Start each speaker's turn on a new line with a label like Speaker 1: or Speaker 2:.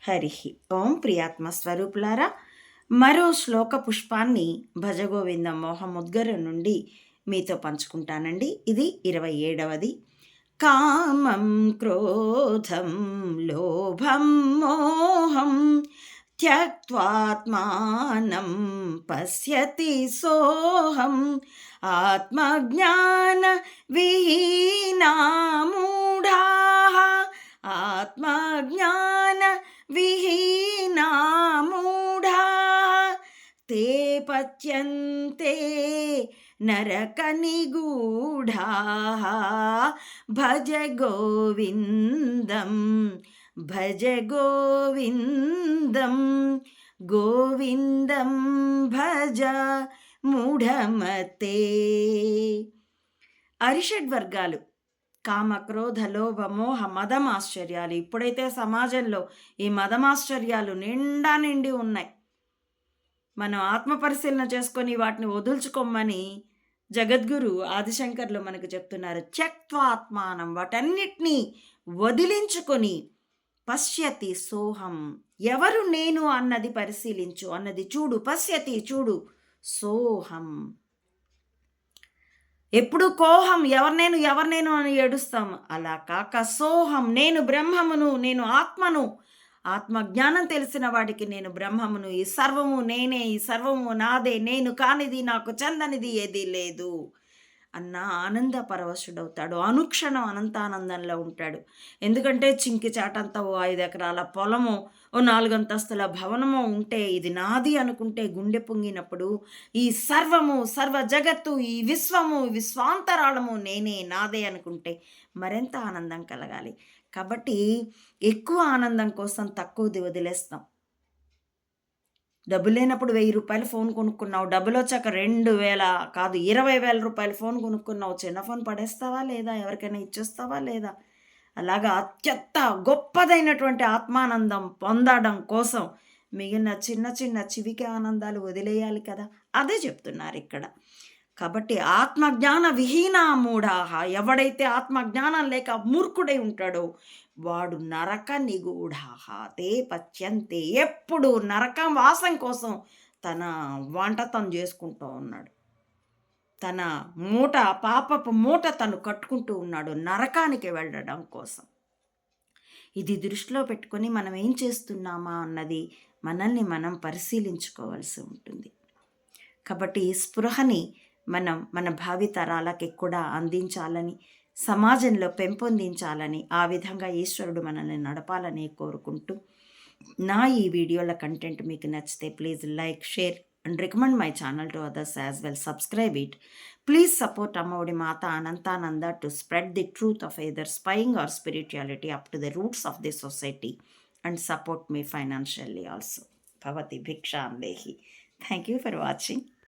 Speaker 1: హరి ఓం ప్రియాత్మ స్వరూపులారా మరో శ్లోక పుష్పాన్ని భజగోవింద మోహముద్గర నుండి మీతో పంచుకుంటానండి. ఇది ఇరవై ఏడవది. కామం క్రోధం లోభం మోహం త్యక్వాత్మానం పశ్యతి సోహం ఆత్మజ్ఞాన విహీనా పచ్యంతే నరకనిగూఢా భజ గోవిందం భజ గోవిందం గోవిందం భజ మూఢమతే. అరిషడ్ వర్గాలు కామ క్రోధ లోభ మోహ మదమాశ్చర్యాలు ఇప్పుడైతే సమాజంలో ఈ మదమాశ్చర్యాలు నిండా నిండి ఉన్నాయి. మనం ఆత్మ పరిశీలన చేసుకొని వాటిని వదుల్చుకోమని జగద్గురు ఆదిశంకర్లు మనకు చెప్తున్నారు. త్యక్వాత్మానం వాటన్నిటినీ వదిలించుకొని పశ్యతి సోహం. ఎవరు నేను అన్నది పరిశీలించు అన్నది చూడు పశ్యతి చూడు సోహం. ఎప్పుడు కోహం ఎవరు నేను ఎవరు నేను అని ఏడుస్తాం. అలా కాక సోహం నేను బ్రహ్మమును నేను ఆత్మను ఆత్మజ్ఞానం తెలిసిన వాడికి నేను బ్రహ్మమును ఈ సర్వము నేనే ఈ సర్వము నాదే నేను కానిది నాకు చందనిది ఏదీ లేదు. అన్న ఆనంద పరవశుడవుతాడు. అనుక్షణం అనంతానందంలో ఉంటాడు. ఎందుకంటే చింకి చాటంతా ఓ ఐదు ఎకరాల పొలము ఓ నాలుగంతస్తుల భవనము ఉంటే ఇది నాది అనుకుంటే గుండె పొంగినప్పుడు ఈ సర్వము సర్వ జగత్తు ఈ విశ్వము విశ్వాంతరాళము నేనే నాదే అనుకుంటే మరెంత ఆనందం కలగాలి. కాబట్టి ఎక్కువ ఆనందం కోసం తక్కువది వదిలేస్తాం డబ్బు లేనప్పుడు వెయ్యి రూపాయలు ఫోన్ కొనుక్కున్నావు. డబ్బులు వచ్చాక రెండు వేల కాదు ఇరవై వేల రూపాయలు ఫోన్ కొనుక్కున్నావు. చిన్న ఫోన్ పడేస్తావా లేదా? ఎవరికైనా ఇచ్చేస్తావా లేదా? అలాగా అత్యంత గొప్పదైనటువంటి ఆత్మానందం పొందడం కోసం మిగిలిన చిన్న చిన్న చివికి ఆనందాలు వదిలేయాలి కదా? అదే చెప్తున్నారు ఇక్కడ. కాబట్టి ఆత్మజ్ఞాన విహీన మూఢాహ ఎవడైతే ఆత్మజ్ఞానం లేక మూర్ఖుడై ఉంటాడో వాడు నరక నిగూఢాహ. తే పచ్యంతే. ఎప్పుడు నరకం వాసం కోసం తన వంట తను చేసుకుంటూ ఉన్నాడు. తన మూట పాపపు మూట తను కట్టుకుంటూ ఉన్నాడు నరకానికి వెళ్ళడం కోసం. ఇది దృష్టిలో పెట్టుకొని మనం ఏం చేస్తున్నామా అన్నది మనల్ని మనం పరిశీలించుకోవాల్సి ఉంటుంది. కాబట్టి స్పృహని మనం మన భావితరాలకి కూడా అందించాలని సమాజంలో పెంపొందించాలని ఆ విధంగా ఈశ్వరుడు మనల్ని నడపాలని కోరుకుంటూ నా ఈ వీడియోల కంటెంట్ మీకు నచ్చితే please like share and recommend my channel to others as well. Subscribe it. Please support Ammaodi Matha Ananthananda to spread the truth of either spying or spirituality up to the roots of the society and support me financially also. భవతి భిక్షాందేహి thank you for watching.